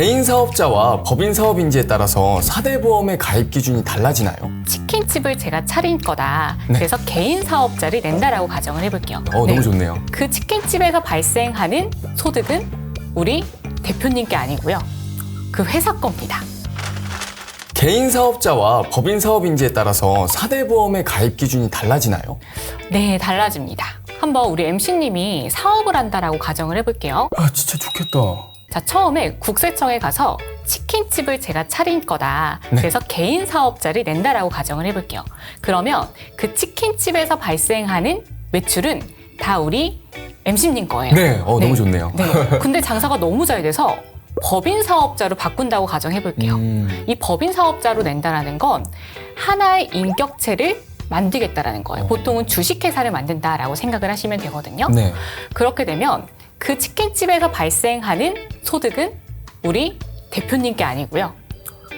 개인 사업자와 법인 사업인지에 따라서 4대 보험의 가입 기준이 달라지나요? 치킨집을 제가 차린 거다. 네. 그래서 개인 사업자를 낸다라고 가정을 해볼게요. 어, 네. 너무 좋네요. 그 치킨집에서 발생하는 소득은 우리 대표님께 아니고요. 그 회사 겁니다. 개인 사업자와 법인 사업인지에 따라서 4대 보험의 가입 기준이 달라지나요? 네, 달라집니다. 한번 우리 MC님이 사업을 한다라고 가정을 해볼게요. 아, 진짜 좋겠다. 자, 처음에 국세청에 가서 치킨집을 제가 차린 거다. 네. 그래서 개인 사업자를 낸다라고 가정을 해볼게요. 그러면 그 치킨집에서 발생하는 매출은 다 우리 MC님 거예요. 네, 어, 너무 좋네요. 네. 근데 장사가 너무 잘 돼서 법인 사업자로 바꾼다고 가정해볼게요. 음, 이 법인 사업자로 낸다라는 건 하나의 인격체를 만들겠다라는 거예요. 어. 보통은 주식회사를 만든다라고 생각을 하시면 되거든요. 네. 그렇게 되면 그 치킨집에서 발생하는 소득은 우리 대표님께 아니고요.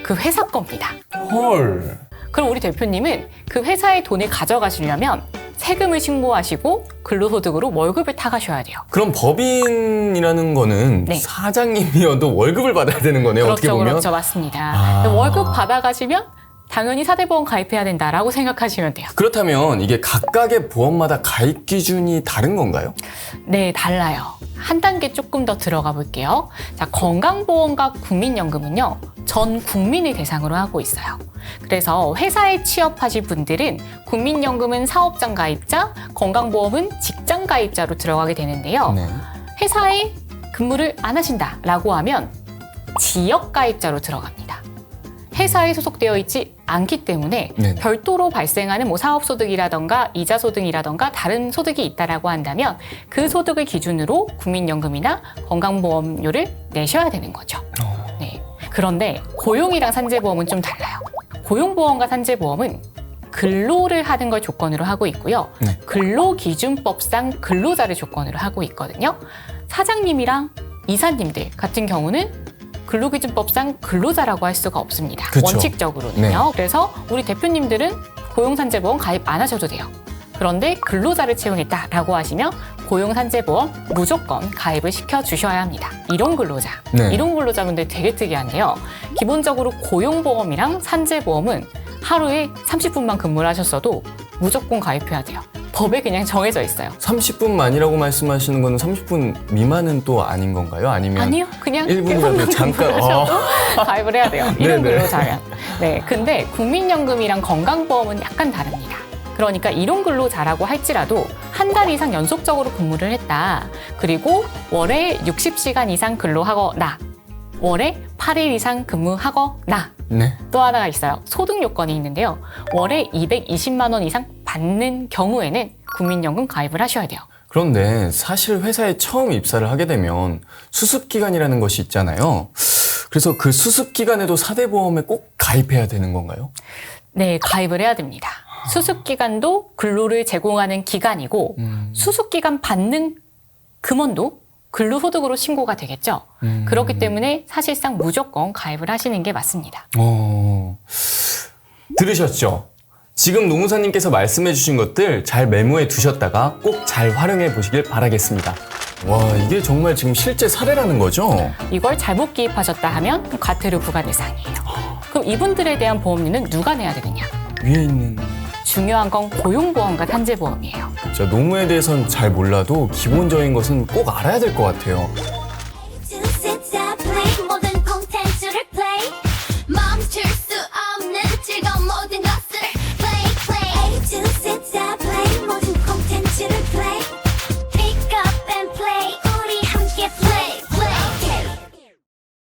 그 회사 겁니다. 헐. 그럼 우리 대표님은 그 회사의 돈을 가져가시려면 세금을 신고하시고 근로소득으로 월급을 타가셔야 돼요. 그럼 법인이라는 거는 네. 사장님이어도 월급을 받아야 되는 거네요. 어떻게 그렇죠, 보면. 그렇죠, 맞습니다. 아. 월급 받아가시면 당연히 사대보험 가입해야 된다라고 생각하시면 돼요. 그렇다면 이게 각각의 보험마다 가입 기준이 다른 건가요? 네, 달라요. 한 단계 조금 더 들어가 볼게요. 자, 건강보험과 국민연금은요, 전 국민을 대상으로 하고 있어요. 그래서 회사에 취업하실 분들은 국민연금은 사업장 가입자, 건강보험은 직장 가입자로 들어가게 되는데요. 네. 회사에 근무를 안 하신다라고 하면 지역 가입자로 들어갑니다. 회사에 소속되어 있지 않기 때문에 네네. 별도로 발생하는 뭐 사업 소득이라던가 이자 소득이라던가 다른 소득이 있다라고 한다면 그 소득을 기준으로 국민연금이나 건강보험료를 내셔야 되는 거죠. 어. 네. 그런데 고용이랑 산재보험은 좀 달라요. 고용보험과 산재보험은 근로를 하는 걸 조건으로 하고 있고요. 네. 근로기준법상 근로자를 조건으로 하고 있거든요. 사장님이랑 이사님들 같은 경우는 근로기준법상 근로자라고 할 수가 없습니다. 그쵸. 원칙적으로는요. 네. 그래서 우리 대표님들은 고용산재보험 가입 안 하셔도 돼요. 그런데 근로자를 채용했다라고 하시면 고용산재보험 무조건 가입을 시켜 주셔야 합니다. 이런 근로자, 네. 이런 근로자분들 되게 특이한데요. 기본적으로 고용보험이랑 산재보험은 하루에 30분만 근무를 하셨어도 무조건 가입해야 돼요. 법에 그냥 정해져 있어요. 30분만이라고 말씀하시는 거는 30분 미만은 또 아닌 건가요? 아니면 아니요, 그냥 1분이라도 1분만 잠깐 어. 가입을 해야 돼요. 이런 네네. 근로자면. 네, 근데 국민연금이랑 건강보험은 약간 다릅니다. 그러니까 이런 근로자라고 할지라도 한 달 이상 연속적으로 근무를 했다. 그리고 월에 60시간 이상 근로하거나 월에 8일 이상 근무하거나 네. 또 하나가 있어요. 소득 요건이 있는데요. 월에 220만 원 이상 받는 경우에는 국민연금 가입을 하셔야 돼요. 그런데 사실 회사에 처음 입사를 하게 되면 수습 기간이라는 것이 있잖아요. 그래서 그 수습 기간에도 4대 보험에 꼭 가입해야 되는 건가요? 네, 가입을 해야 됩니다. 수습 기간도 근로를 제공하는 기간이고 음. 수습 기간 받는 금원도 근로소득으로 신고가 되겠죠. 음. 그렇기 때문에 사실상 무조건 가입을 하시는 게 맞습니다. 어... 들으셨죠? 지금 노무사님께서 말씀해 주신 것들 잘 메모해 두셨다가 꼭 잘 활용해 보시길 바라겠습니다. 와, 이게 정말 지금 실제 사례라는 거죠? 이걸 잘못 기입하셨다 하면 과태료 부과 대상이에요. 그럼 이분들에 대한 보험료는 누가 내야 되느냐? 위에 있는 중요한 건 고용보험과 산재보험이에요. 자, 노무에 대해서는 잘 몰라도 기본적인 것은 꼭 알아야 될 것 같아요.